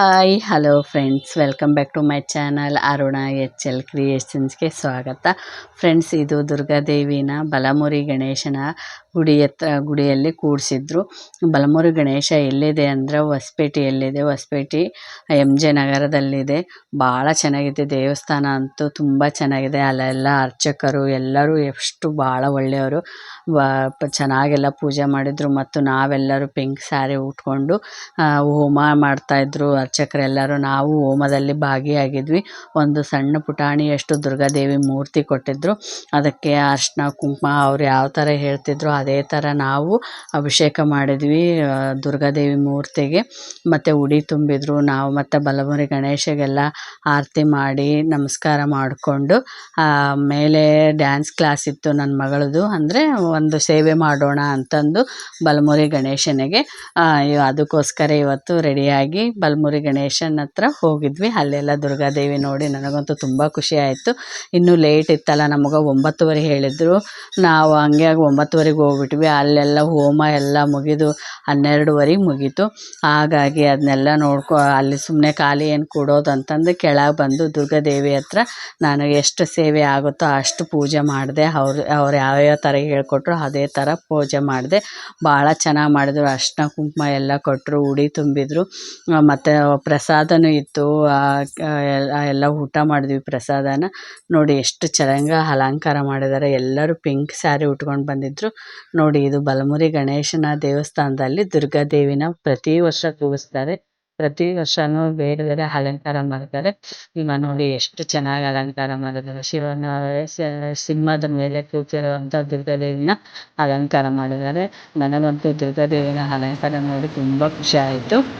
Hi, hello friends. Welcome back to my channel Aruna H L ಕ್ರಿಯೇಷನ್ಸ್ಗೆ ಸ್ವಾಗತ. Friends, ಇದು ದುರ್ಗಾದೇವಿನ ಬಲಮುರಿ ಗಣೇಶನ ಗುಡಿ ಹತ್ರ ಗುಡಿಯಲ್ಲಿ ಕೂಡಿಸಿದ್ರು. ಬಲಮುರಿ ಗಣೇಶ ಎಲ್ಲಿದೆ ಅಂದರೆ ಹೊಸಪೇಟೆಯಲ್ಲಿದೆ ಹೊಸಪೇಟೆ ಎಂ ಜೆ ನಗರದಲ್ಲಿದೆ. ಭಾಳ ಚೆನ್ನಾಗಿದೆ ದೇವಸ್ಥಾನ ಅಂತೂ ತುಂಬ ಚೆನ್ನಾಗಿದೆ. ಅಲ್ಲೆಲ್ಲ ಅರ್ಚಕರು, ಎಲ್ಲರೂ ಎಷ್ಟು ಭಾಳ ಒಳ್ಳೆಯವರು. ಚೆನ್ನಾಗೆಲ್ಲ ಪೂಜೆ ಮಾಡಿದರು ಮತ್ತು ನಾವೆಲ್ಲರೂ ಪಿಂಕ್ ಸ್ಯಾರಿ ಉಟ್ಕೊಂಡು ಹೋಮ ಮಾಡ್ತಾಯಿದ್ರು ಅರ್ಚಕರೆಲ್ಲರೂ. ನಾವು ಹೋಮದಲ್ಲಿ ಭಾಗಿಯಾಗಿದ್ವಿ. ಒಂದು ಸಣ್ಣ ಪುಟಾಣಿಯಷ್ಟು ದುರ್ಗಾದೇವಿ ಮೂರ್ತಿ ಕೊಟ್ಟಿದ್ದರು ಅದಕ್ಕೆ ಅರ್ಶಿನ, ಕುಂಕುಮ ಅವ್ರು ಯಾವ ಥರ ಹೇಳ್ತಿದ್ರು ಅದೇ ಥರ ನಾವು ಅಭಿಷೇಕ ಮಾಡಿದ್ವಿ ದುರ್ಗಾದೇವಿ ಮೂರ್ತಿಗೆ. ಮತ್ತು ಉಡಿ ತುಂಬಿದ್ರು. ನಾವು ಮತ್ತು ಬಲಮುರಿ ಗಣೇಶಗೆಲ್ಲ ಆರತಿ ಮಾಡಿ ನಮಸ್ಕಾರ ಮಾಡಿಕೊಂಡು ಮೇಲೆ ಡ್ಯಾನ್ಸ್ ಕ್ಲಾಸ್ ಇತ್ತು ನನ್ನ ಮಗಳದು. ಅಂದರೆ ಒಂದು ಸೇವೆ ಮಾಡೋಣ ಅಂತಂದು ಬಲಮುರಿ ಗಣೇಶನಿಗೆ ಅದಕ್ಕೋಸ್ಕರ ಇವತ್ತು ರೆಡಿಯಾಗಿ ಬಲಮುರಿ ಗಣೇಶನ ಹತ್ರ ಹೋಗಿದ್ವಿ. ಅಲ್ಲೆಲ್ಲ ದುರ್ಗಾದೇವಿ ನೋಡಿ ನನಗಂತೂ ತುಂಬ ಖುಷಿ ಆಯಿತು. ಇನ್ನೂ ಲೇಟ್ ಇತ್ತಲ್ಲ, ನಮಗೆ ಒಂಬತ್ತುವರೆ ಹೇಳಿದ್ರು. ನಾವು ಹಂಗೆ ಒಂಬತ್ತುವರೆಗೆ ಹೋಗ್ಬಿಟ್ವಿ. ಅಲ್ಲೆಲ್ಲ ಹೋಮ ಎಲ್ಲ ಮುಗಿದು ಹನ್ನೆರಡುವರೆಗೆ ಮುಗೀತು. ಹಾಗಾಗಿ ಅದನ್ನೆಲ್ಲ ನೋಡ್ಕೊ, ಅಲ್ಲಿ ಸುಮ್ಮನೆ ಖಾಲಿ ಏನು ಕೊಡೋದು ಅಂತಂದು ಕೆಳಗೆ ಬಂದು ದುರ್ಗಾದೇವಿ ಹತ್ರ ನಾನು ಎಷ್ಟು ಸೇವೆ ಆಗುತ್ತೋ ಅಷ್ಟು ಪೂಜೆ ಮಾಡಿದೆ. ಅವ್ರು ಅವ್ರು ಯಾವ್ಯಾವ ಥರ ಹೇಳ್ಕೊಟ್ರು ಅದೇ ಥರ ಪೂಜೆ ಮಾಡಿದೆ. ಭಾಳ ಚೆನ್ನಾಗಿ ಮಾಡಿದ್ರು. ಅರ್ಶಿನ ಕುಂಕುಮ ಎಲ್ಲ ಕೊಟ್ಟರು ಉಡಿ ತುಂಬಿದ್ರು. ಮತ್ತು ಪ್ರಸಾದನೂ ಇತ್ತು. ಎಲ್ಲ ಊಟ ಮಾಡಿದ್ವಿ ಪ್ರಸಾದನ. ನೋಡಿ ಎಷ್ಟು ಚೆನ್ನಾಗಿ ಅಲಂಕಾರ ಮಾಡಿದ್ದಾರೆ ಎಲ್ಲರೂ ಪಿಂಕ್ ಸ್ಯಾರಿ ಉಟ್ಕೊಂಡು ಬಂದಿದ್ದರು ನೋಡಿ, ಇದು ಬಲಮುರಿ ಗಣೇಶನ ದೇವಸ್ಥಾನದಲ್ಲಿ ದುರ್ಗಾದೇವಿನ ಪ್ರತಿ ವರ್ಷ ಕೂರಿಸ್ತಾರೆ. ಪ್ರತಿ ವರ್ಷನೂ ಬೇರೆ ಬೇರೆ ಅಲಂಕಾರ ಮಾಡ್ತಾರೆ. ನಿಮ್ಮ ನೋಡಿ ಎಷ್ಟು ಚೆನ್ನಾಗಿ ಅಲಂಕಾರ ಮಾಡಿದ್ದಾರೆ. ಶಿವನ ಸಿಂಹದ ಮೇಲೆ ಕೂತಿರುವಂಥ ದುರ್ಗಾದೇವಿನ ಅಲಂಕಾರ ಮಾಡಿದ್ದಾರೆ. ನನಗಂತೂ ದುರ್ಗಾದೇವಿನ ಅಲಂಕಾರ ನೋಡಿ ತುಂಬ ಖುಷಿ ಆಯಿತು.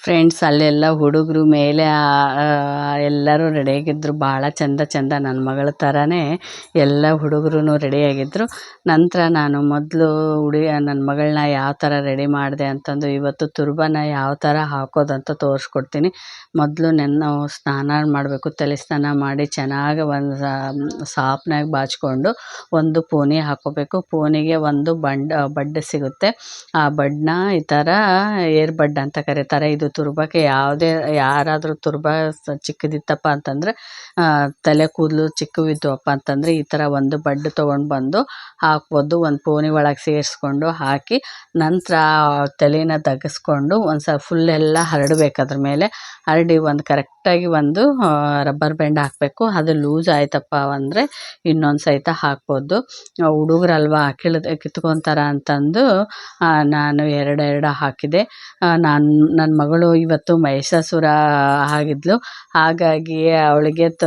ಫ್ರೆಂಡ್ಸ್ ಅಲ್ಲೆಲ್ಲ ಹುಡುಗರು ಮೇಲೆ ಎಲ್ಲರೂ ರೆಡಿಯಾಗಿದ್ದರು ಭಾಳ ಚಂದ ಚಂದ ನನ್ನ ಮಗಳ ಥರನೇ ಎಲ್ಲ ಹುಡುಗರು ರೆಡಿಯಾಗಿದ್ದರು ನಂತರ ನಾನು ಮೊದಲು ಹುಡುಗ ನನ್ನ ಮಗಳನ್ನ ಯಾವ ಥರ ರೆಡಿ ಮಾಡಿದೆ ಅಂತಂದು ಇವತ್ತು ತುರ್ಬನ ಯಾವ ಥರ ಹಾಕೋದಂತ ತೋರಿಸ್ಕೊಡ್ತೀನಿ. ಮೊದಲು ನೆನ್ನ ಸ್ನಾನ ಮಾಡಬೇಕು, ತಲೆ ಸ್ನಾನ ಮಾಡಿ ಚೆನ್ನಾಗಿ ಒಂದು ಸಾಪ್ನಾಗ ಬಾಚಿಕೊಂಡು ಒಂದು ಪೋನಿ ಹಾಕ್ಕೋಬೇಕು ಪೋನಿಗೆ ಒಂದು ಬಂಡ್ ಬಡ್ ಸಿಗುತ್ತೆ. ಆ ಬಡ್ನ ಈ ಥರ ಏರ್ ಬಡ್ ಅಂತ ಕರೀತಾರೆ. ಇದು ತುರ್ಬಕ್ಕೆ ಯಾವುದೇ, ಯಾರಾದರೂ ತುರ್ಬ ಚಿಕ್ಕದಿತ್ತಪ್ಪ ಅಂತಂದರೆ ತಲೆ ಕೂದಲು ಚಿಕ್ಕವಿದ್ದವಪ್ಪ ಅಂತಂದರೆ ಈ ಥರ ಒಂದು ಬಡ್ ತೊಗೊಂಡು ಬಂದು ಹಾಕ್ಬೋದು, ಒಂದು ಪೋನಿ ಒಳಗೆ ಸೇರಿಸ್ಕೊಂಡು ಹಾಕಿ ನಂತರ ತಲೆನ ತಗ್ಗಿಸ್ಕೊಂಡು ಒಂದು ಸ ಫುಲ್ ಎಲ್ಲ ಹರಡಬೇಕು ಅದ್ರ ಮೇಲೆ. ಹರಡಿ ಒಂದು ಕರೆಕ್ಟಾಗಿ ಒಂದು ರಬ್ಬರ್ ಬ್ಯಾಂಡ್ ಹಾಕಬೇಕು. ಅದು ಲೂಸ್ ಆಯ್ತಪ್ಪ ಅಂದರೆ ಇನ್ನೊಂದು ಸಹಿತ ಹಾಕ್ಬೋದು. ಹುಡುಗರಲ್ವಾ ಕಿಳ್ದು ಕಿತ್ಕೊತಾರ ಅಂತಂದು ನಾನು ಎರಡೆರಡು ಹಾಕಿದೆ. ನಾನು ನನ್ನ ಮಗಳು ಇವತ್ತು ಮಹಿಷಾಸುರ ಆಗಿದ್ಲು. ಹಾಗಾಗಿ ಅವಳಿಗೆ ತ,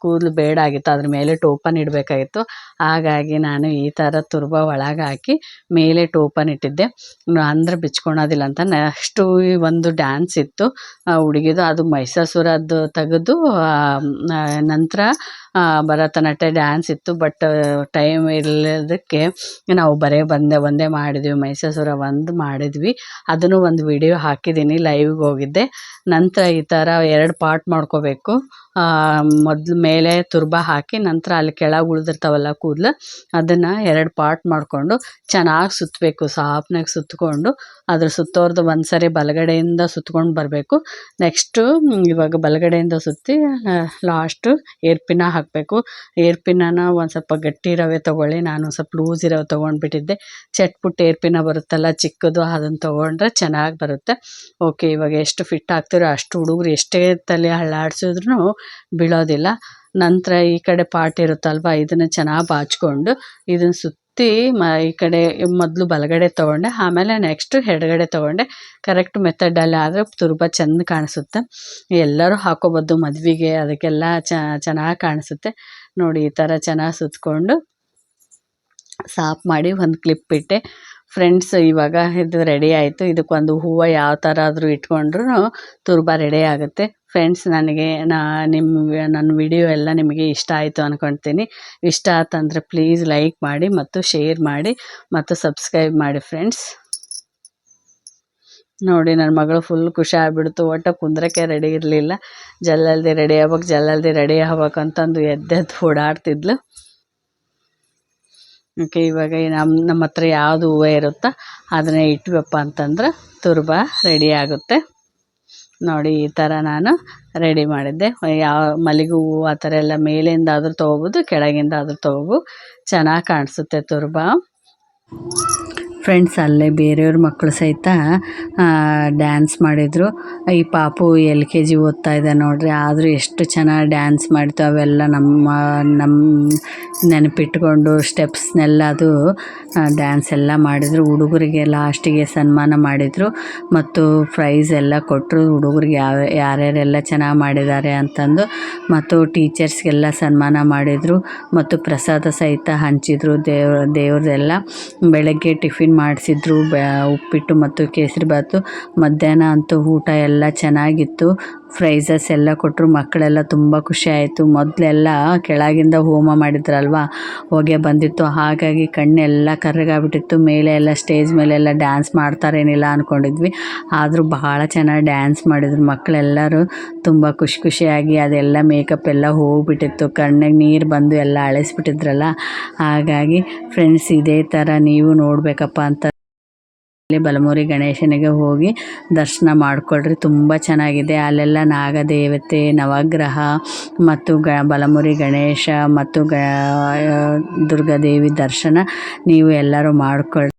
ಕೂದಲು ಬೇಡ ಆಗಿತ್ತು. ಅದ್ರ ಮೇಲೆ ಟೋಪನ್ ಇಡಬೇಕಾಗಿತ್ತು. ಹಾಗಾಗಿ ನಾನು ಈ ಥರ ತುರ್ಬ ಒಳಗೆ ಹಾಕಿ ಮೇಲೆ ಟೋಪನ್ ಇಟ್ಟಿದ್ದೆ. ಅಂದ್ರೆ ಬಿಚ್ಕೊಳೋದಿಲ್ಲ ಅಂತ ನೆಕ್ಸ್ಟು ಒಂದು ಡ್ಯಾನ್ಸ್ ಇತ್ತು. ಹುಡುಗಿದು ಅದು ಮಹಿಷಾಸುರದ್ದು ತೆಗೆದು ನಂತರ ಭರತನಾಟ್ಯ ಡ್ಯಾನ್ಸ್ ಇತ್ತು ಬಟ್ ಟೈಮ್ ಇಲ್ಲದಕ್ಕೆ ನಾವು ಬರೇ ಬಂದೆ ಒಂದೇ ಮಾಡಿದ್ವಿ ಮಹಿಷಾಸುರ ಒಂದು ಮಾಡಿದ್ವಿ. ಅದನ್ನು ಒಂದು ವಿಡಿಯೋ ಹಾಕಿದ್ದೀನಿ ಲೈವ್ಗೆ ಹೋಗಿದ್ದೆ. ನಂತರ ಈ ಥರ ಎರಡು ಪಾರ್ಟ್ ಮಾಡ್ಕೋಬೇಕು. ಮೊದಲು ಮೇಲೆ ತುರ್ಬ ಹಾಕಿ ನಂತರ ಅಲ್ಲಿ ಕೆಳಗೆ ಉಳಿದಿರ್ತಾವಲ್ಲ ಕೂದಲು, ಅದನ್ನು ಎರಡು ಪಾರ್ಟ್ ಮಾಡಿಕೊಂಡು ಚೆನ್ನಾಗಿ ಸುತ್ತಬೇಕು ಸಾಫ್ನಾಗಿ ಸುತ್ತಕೊಂಡು ಅದ್ರ ಸುತ್ತೋರ್ದು ಒಂದು ಸರಿ ಬಲಗಡೆಯಿಂದ ಸುತ್ಕೊಂಡು ಬರಬೇಕು. ನೆಕ್ಸ್ಟು ಇವಾಗ ಬಲಗಡೆಯಿಂದ ಸುತ್ತಿ ಲಾಸ್ಟು ಏರ್ಪಿನ ಹಾಕಬೇಕು. ಏರ್ಪಿನ ಒಂದು ಸ್ವಲ್ಪ ಗಟ್ಟಿ ರವೆ ತೊಗೊಳ್ಳಿ, ನಾನು ಸ್ವಲ್ಪ ಲೂಸ್ ಇರೋವು ತೊಗೊಂಡ್ಬಿಟ್ಟಿದ್ದೆ. ಚಟ್ಪುಟ್ ಏರ್ಪಿನ ಬರುತ್ತಲ್ಲ, ಚಿಕ್ಕದು ಅದನ್ನು ತೊಗೊಂಡ್ರೆ ಚೆನ್ನಾಗಿ ಬರುತ್ತೆ. ಓಕೆ ಇವಾಗ ಎಷ್ಟು ಫಿಟ್ ಆಗ್ತಿರೋ ಅಷ್ಟು ಹುಡುಗರು ಎಷ್ಟೇ ತಲೆ ಅಳ್ಳಾಡ್ಸಿದ್ರು ಬೀಳೋದಿಲ್ಲ. ನಂತರ ಈ ಕಡೆ ಪಾಟ್ ಇರುತ್ತಲ್ವ, ಇದನ್ನು ಚೆನ್ನಾಗಿ ಬಾಚಿಕೊಂಡು ಇದನ್ನು ಸುತ್ತಿ ಮ, ಈ ಕಡೆ ಮೊದಲು ಬಲಗಡೆ ತೊಗೊಂಡೆ, ಆಮೇಲೆ ನೆಕ್ಸ್ಟು ಎಡಗಡೆ ತೊಗೊಂಡೆ. ಕರೆಕ್ಟ್ ಮೆಥಡಲ್ಲಿ ಆದರೆ ತುರ್ಬ ಚೆಂದ ಕಾಣಿಸುತ್ತೆ. ಎಲ್ಲರೂ ಹಾಕೋಬೋದು ಮದುವೆಗೆ, ಅದಕ್ಕೆಲ್ಲ ಚೆನ್ನಾಗಿ ಕಾಣಿಸುತ್ತೆ. ನೋಡಿ, ಈ ಥರ ಚೆನ್ನಾಗಿ ಸುತ್ತಕೊಂಡು ಸಾಫ್ ಮಾಡಿ ಒಂದು ಕ್ಲಿಪ್ ಇಟ್ಟೆ. ಫ್ರೆಂಡ್ಸ್ ಇವಾಗ ಇದು ರೆಡಿ ಆಯಿತು. ಇದಕ್ಕೊಂದು ಹೂವು ಯಾವ ಥರ ಆದರೂ ಇಟ್ಕೊಂಡ್ರೂ ತುರ್ಬ ರೆಡಿ ಆಗುತ್ತೆ. ಫ್ರೆಂಡ್ಸ್ ನನಗೆ, ನಾ ನಿಮ್ಮ ನನ್ನ ವಿಡಿಯೋ ಎಲ್ಲ ನಿಮಗೆ ಇಷ್ಟ ಆಯಿತು ಅಂದ್ಕೊಳ್ತೀನಿ ಇಷ್ಟ ಆತಂದರೆ ಪ್ಲೀಸ್ ಲೈಕ್ ಮಾಡಿ ಮತ್ತು ಶೇರ್ ಮಾಡಿ ಮತ್ತು ಸಬ್ಸ್ಕ್ರೈಬ್ ಮಾಡಿ ಫ್ರೆಂಡ್ಸ್ ನೋಡಿ ನನ್ನ ಮಗಳು ಫುಲ್ ಖುಷಿ ಆಗ್ಬಿಡ್ತು. ಒಟ್ಟು ಕುಂದ್ರಕ್ಕೆ ರೆಡಿ ಇರಲಿಲ್ಲ. ಜಲ್ಲಲ್ದಿ ರೆಡಿ ಆಗ್ಬೇಕು, ಜಲ್ಲಲ್ದಿ ರೆಡಿ ಆಗ್ಬೇಕು ಅಂತಂದು ಎದ್ದೆದ್ದು ಓಡಾಡ್ತಿದ್ಲು. ಓಕೆ, ಇವಾಗ ನಮ್ಮ ನಮ್ಮ ಹತ್ರ ಯಾವುದು ಹೂವು ಇರುತ್ತೋ ಅದನ್ನೇ ಇಟ್ವಪ್ಪ ಅಂತಂದ್ರೆ ತುರ್ಬ ರೆಡಿ ಆಗುತ್ತೆ. ನೋಡಿ ಈ ಥರ ನಾನು ರೆಡಿ ಮಾಡಿದ್ದೆ. ಯಾವ ಮಲ್ಲಿಗೆ ಹೂವು ಆ ಥರ ಎಲ್ಲ ಮೇಲಿಂದಾದರೂ ತೊಗೋಬೋದು ಕೆಳಗಿಂದ ಆದರೂ ತೊಗೋಬೋದು. ಚೆನ್ನಾಗಿ ಕಾಣಿಸುತ್ತೆ ತುರ್ಬ. ಫ್ರೆಂಡ್ಸ್ ಅಲ್ಲೇ ಬೇರೆಯವ್ರ ಮಕ್ಕಳು ಸಹಿತ ಡ್ಯಾನ್ಸ್ ಮಾಡಿದರು. ಈ ಪಾಪು ಎಲ್ ಕೆ ಜಿ ಓದ್ತಾ ಇದೆ ನೋಡ್ರಿ, ಆದರೂ ಎಷ್ಟು ಚೆನ್ನಾಗಿ ಡ್ಯಾನ್ಸ್ ಮಾಡ್ತು ಅವೆಲ್ಲ ನಮ್ಮ ನಮ್ಮ ನೆನಪಿಟ್ಕೊಂಡು ಸ್ಟೆಪ್ಸ್ನೆಲ್ಲ ಅದು ಡ್ಯಾನ್ಸ್ ಎಲ್ಲ ಮಾಡಿದರು. ಹುಡುಗರಿಗೆ ಲಾಸ್ಟಿಗೆ ಸನ್ಮಾನ ಮಾಡಿದರು. ಮತ್ತು ಪ್ರೈಸ್ ಎಲ್ಲ ಕೊಟ್ಟರು ಹುಡುಗರಿಗೆ ಯಾವ, ಯಾರ್ಯಾರೆಲ್ಲ ಚೆನ್ನಾಗಿ ಮಾಡಿದ್ದಾರೆ ಅಂತಂದು, ಮತ್ತು ಟೀಚರ್ಸ್ಗೆಲ್ಲ ಸನ್ಮಾನ ಮಾಡಿದರು. ಮತ್ತು ಪ್ರಸಾದ ಸಹಿತ ಹಂಚಿದರು ದೇವ್ರ ದೇವ್ರದೆಲ್ಲ. ಬೆಳಗ್ಗೆ ಟಿಫಿನ್ ಮಾಡಿಸಿದ್ರು ಉಪ್ಪಿಟ್ಟು ಮತ್ತು ಕೇಸರಿಬಾತು ಮಧ್ಯಾಹ್ನ ಅಂತೂ ಊಟ ಎಲ್ಲ ಚೆನ್ನಾಗಿತ್ತು. ಪ್ರೈಸಸ್ ಎಲ್ಲ ಕೊಟ್ಟರು ಮಕ್ಕಳೆಲ್ಲ ತುಂಬ ಖುಷಿ ಆಯಿತು. ಮೊದಲೆಲ್ಲ ಕೆಳಗಿಂದ ಹೋಮ ಮಾಡಿದ್ರಲ್ವ? ಹೊಗೆ ಬಂದಿತ್ತು. ಹಾಗಾಗಿ ಕಣ್ಣೆಲ್ಲ ಕರ್ರಗಾಗ್ಬಿಟ್ಟಿತ್ತು ಮೇಲೆ ಎಲ್ಲ ಸ್ಟೇಜ್ ಮೇಲೆಲ್ಲ ಡ್ಯಾನ್ಸ್ ಮಾಡ್ತಾರೇನಿಲ್ಲ ಅಂದ್ಕೊಂಡಿದ್ವಿ ಆದರೂ ಬಹಳ ಚೆನ್ನಾಗಿ ಡ್ಯಾನ್ಸ್ ಮಾಡಿದ್ರು. ಮಕ್ಕಳೆಲ್ಲರೂ ತುಂಬ ಖುಷಿ ಖುಷಿಯಾಗಿ ಅದೆಲ್ಲ ಮೇಕಪ್ ಎಲ್ಲ ಹೋಗಿಬಿಟ್ಟಿತ್ತು. ಕಣ್ಣಿಗೆ ನೀರು ಬಂದು ಎಲ್ಲ ಅಳಿಸ್ಬಿಟ್ಟಿದ್ರಲ್ಲ? ಹಾಗಾಗಿ ಫ್ರೆಂಡ್ಸ್ ಇದೇ ಥರ ನೀವು ನೋಡಬೇಕಪ್ಪ ಅಂತ ಬಲಮುರಿ ಗಣೇಶನಿಗೆ ಹೋಗಿ ದರ್ಶನ ಮಾಡಿಕೊಳ್ರಿ. ತುಂಬ ಚೆನ್ನಾಗಿದೆ. ಅಲ್ಲೆಲ್ಲ ನಾಗದೇವತೆ, ನವಗ್ರಹ ಮತ್ತು ಗ, ಬಲಮುರಿ ಗಣೇಶ ಮತ್ತು ಗ ದುರ್ಗಾದೇವಿ ದರ್ಶನ ನೀವು ಎಲ್ಲರೂ ಮಾಡಿಕೊಳ್ರಿ.